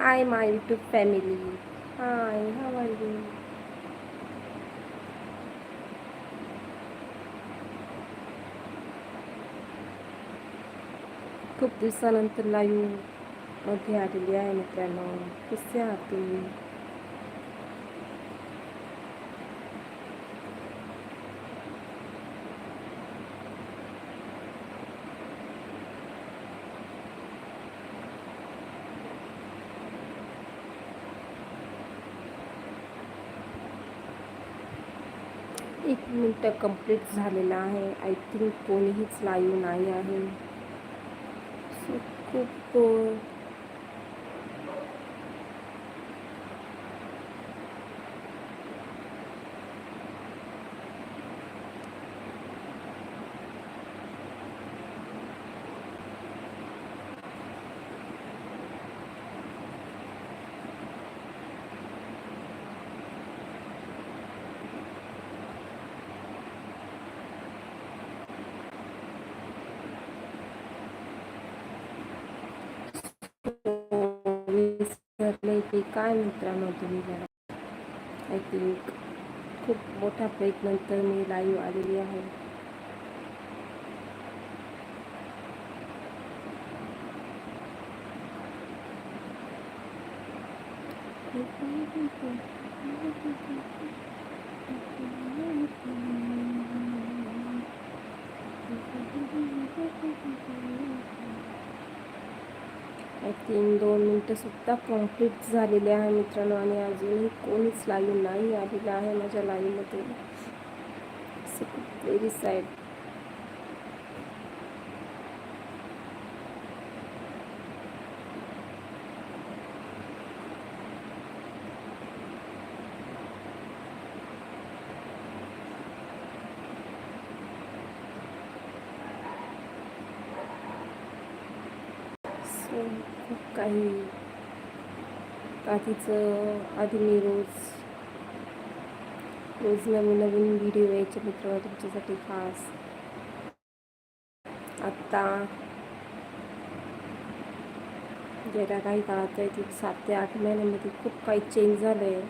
Hi, my YouTube family. Hi, how are you? खूप दिवसानंतर लाईव्हमध्ये आलेली आहे मित्रांनो कसे आहात तुम्ही एक मिनटं कंप्लीट झालेलं आहे. आय थिंक कोणीहीच लाईव्ह नाही आहे. सो खूप हे काय मित्रांनो तुम्ही जरा आय थिंक खूप मोठ्या प्रयत्नानंतर मी लाईव्ह आलेली आहे. आय थिंक दोन मिनटंसुद्धा कंप्लीट झालेले आहे मित्रांनो आणि अजूनही कोणीच लाईव्ह नाही आलेलं आहे माझ्या लाईव्हमध्ये सो व्हेरी सॅड सो खूप काही आधीचं आधी मी रोज रोज नवीन नवीन व्हिडिओ यायचे मित्र तुमच्यासाठी खास. आत्ता गेल्या काही काळात आहे ती सात ते आठ महिन्यामध्ये खूप काही चेंज झालं आहे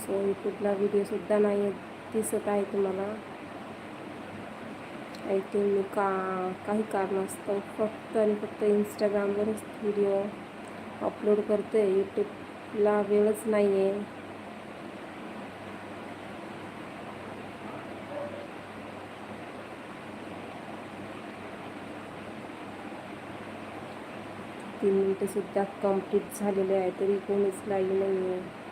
सो यूट्यूबला व्हिडिओसुद्धा नाही दिसत आहे तुम्हाला. आय थिंक मी का काही कारणास्तव फक्त आणि फक्त इंस्टाग्रामवरच व्हिडिओ अपलोड करते यूट्यूबला वेळच नाही आहे तीन मिनटंसुद्धा कंप्लीट झालेले आहे तरी कोणीच लाईव्ह नाही आहे